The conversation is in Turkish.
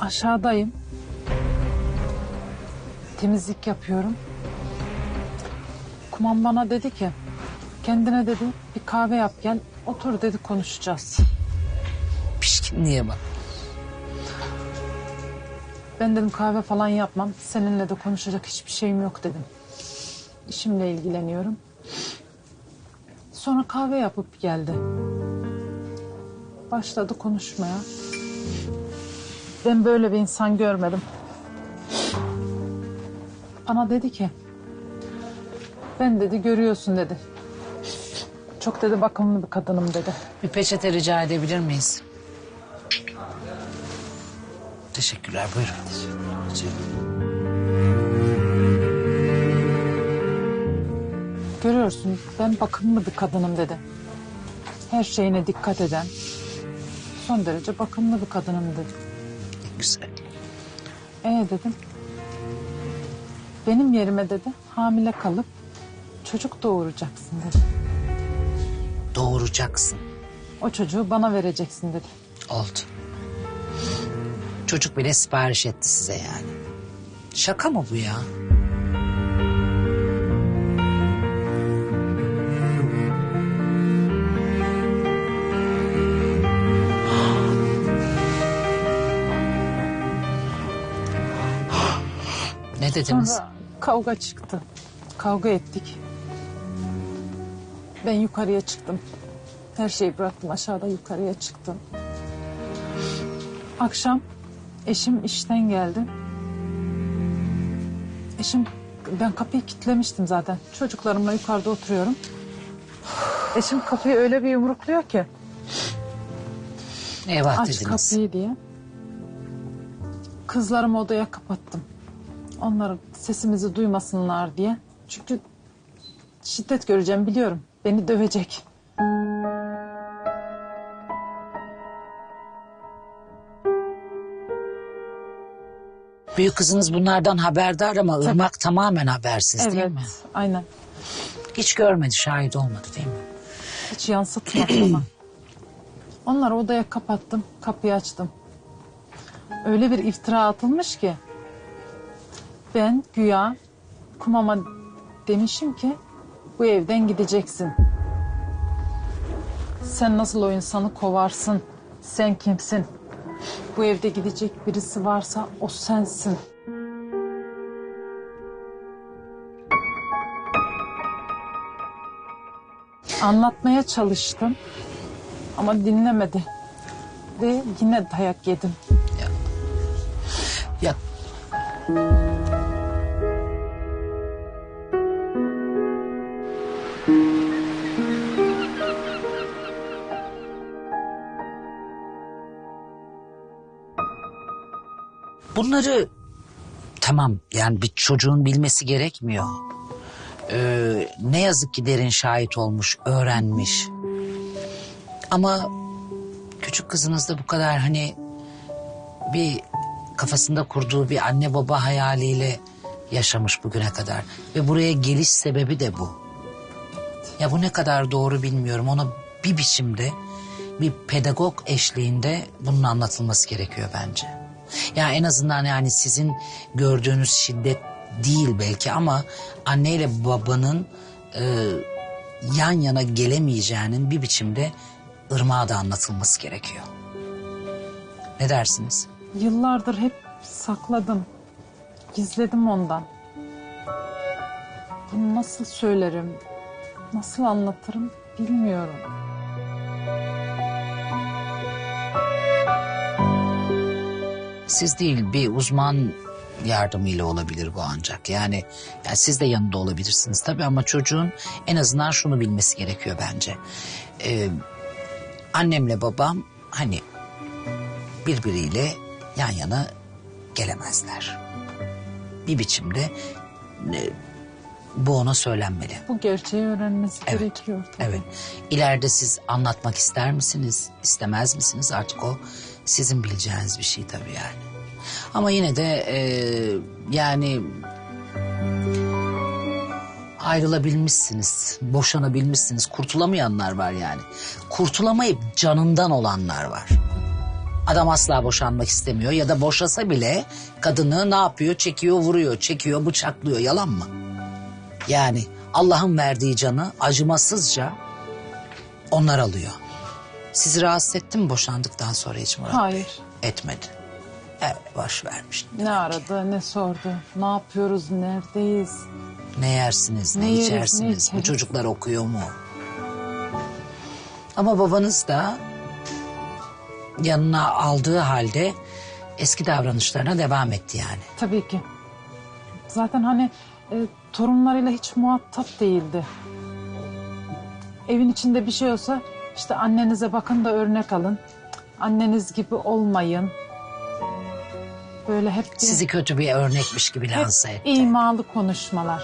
Aşağıdayım. Temizlik yapıyorum. Kuman bana dedi ki kendine dedi bir kahve yap gel otur dedi konuşacağız. Pişkinliğe bak. Ben dedim kahve falan yapmam seninle de konuşacak hiçbir şeyim yok dedim. İşimle ilgileniyorum. Sonra kahve yapıp geldi. Başladı konuşmaya. Ben böyle bir insan görmedim. Bana dedi ki ben dedi görüyorsun dedi. Çok dedi bakımlı bir kadınım dedi. Bir peçete rica edebilir miyiz? Teşekkürler buyurun. Görüyorsun ben bakımlı bir kadınım dedi. Her şeyine dikkat eden, son derece bakımlı bir kadınım dedi. Güzel. E dedim. Benim yerime dedi hamile kalıp çocuk doğuracaksın dedi. Doğuracaksın. O çocuğu bana vereceksin dedi. Oldu. Çocuk bile sipariş etti size yani. Şaka mı bu ya? Ne dediniz? Sonra kavga çıktı. Kavga ettik. Ben yukarıya çıktım. Her şeyi bıraktım aşağıda yukarıya çıktım. Akşam eşim işten geldi. Eşim ben kapıyı kilitlemiştim zaten. Çocuklarımla yukarıda oturuyorum. Eşim kapıyı öyle bir yumrukluyor ki Eyvah aç dediniz. kapıyı diye. Kızlarımı odaya kapattım. Onlar sesimizi duymasınlar diye. Çünkü şiddet göreceğim biliyorum. Beni dövecek. Büyük kızınız bunlardan haberdar ama Irmak tamamen habersiz değil evet, mi? aynen. Hiç görmedi, şahit olmadı değil mi? Hiç yansıtmadım ama. Onları odaya kapattım, kapıyı açtım. Öyle bir iftira atılmış ki. Ben güya kumama demişim ki bu evden gideceksin. Sen nasıl o insanı kovarsın? Sen kimsin? Bu evde gidecek birisi varsa o sensin. Anlatmaya çalıştım ama dinlemedi. Ve yine dayak yedim. Ya Bunları tamam yani bir çocuğun bilmesi gerekmiyor. Ee, ne yazık ki derin şahit olmuş, öğrenmiş. Ama küçük kızınız da bu kadar hani bir kafasında kurduğu bir anne baba hayaliyle yaşamış bugüne kadar. Ve buraya geliş sebebi de bu. Ya bu ne kadar doğru bilmiyorum. Ona bir biçimde bir pedagog eşliğinde bunun anlatılması gerekiyor bence. Ya en azından yani sizin gördüğünüz şiddet değil belki ama anneyle babanın e, yan yana gelemeyeceğinin bir biçimde ırmağa da anlatılması gerekiyor. Ne dersiniz? Yıllardır hep sakladım. Gizledim ondan. Bunu nasıl söylerim? Nasıl anlatırım bilmiyorum. Siz değil bir uzman yardımıyla olabilir bu ancak. Yani, yani siz de yanında olabilirsiniz tabii ama çocuğun en azından şunu bilmesi gerekiyor bence. Ee, annemle babam hani birbiriyle yan yana gelemezler. Bir biçimde e, bu ona söylenmeli. Bu gerçeği öğrenmesi Evet, gerekiyor tabii. Evet. İleride siz anlatmak ister misiniz, istemez misiniz? Artık o sizin bileceğiniz bir şey tabii yani. Ama yine de e, yani ayrılabilmişsiniz, boşanabilmişsiniz. Kurtulamayanlar var yani. Kurtulamayıp canından olanlar var. Adam asla boşanmak istemiyor ya da boşasa bile kadını ne yapıyor? Çekiyor, vuruyor, çekiyor, bıçaklıyor. Yalan mı? Yani Allah'ın verdiği canı acımasızca onlar alıyor. Sizi rahatsız etti mi boşandıktan sonra hiç Murat Bey? Hayır. Etmedi. Evet, boş vermiş. Ne aradı ne sordu. Ne yapıyoruz neredeyiz. Ne yersiniz, ne, Ne yeriz, içersiniz, ne bu çocuklar okuyor mu? Ama babanız da yanına aldığı halde eski davranışlarına devam etti yani. Tabii ki. Zaten hani e, torunlarıyla hiç muhatap değildi. Evin içinde bir şey olsa işte annenize bakın da örnek alın. Anneniz gibi olmayın. Böyle hep bir, Sizi kötü bir örnekmiş gibi hep lanse etti. imalı konuşmalar.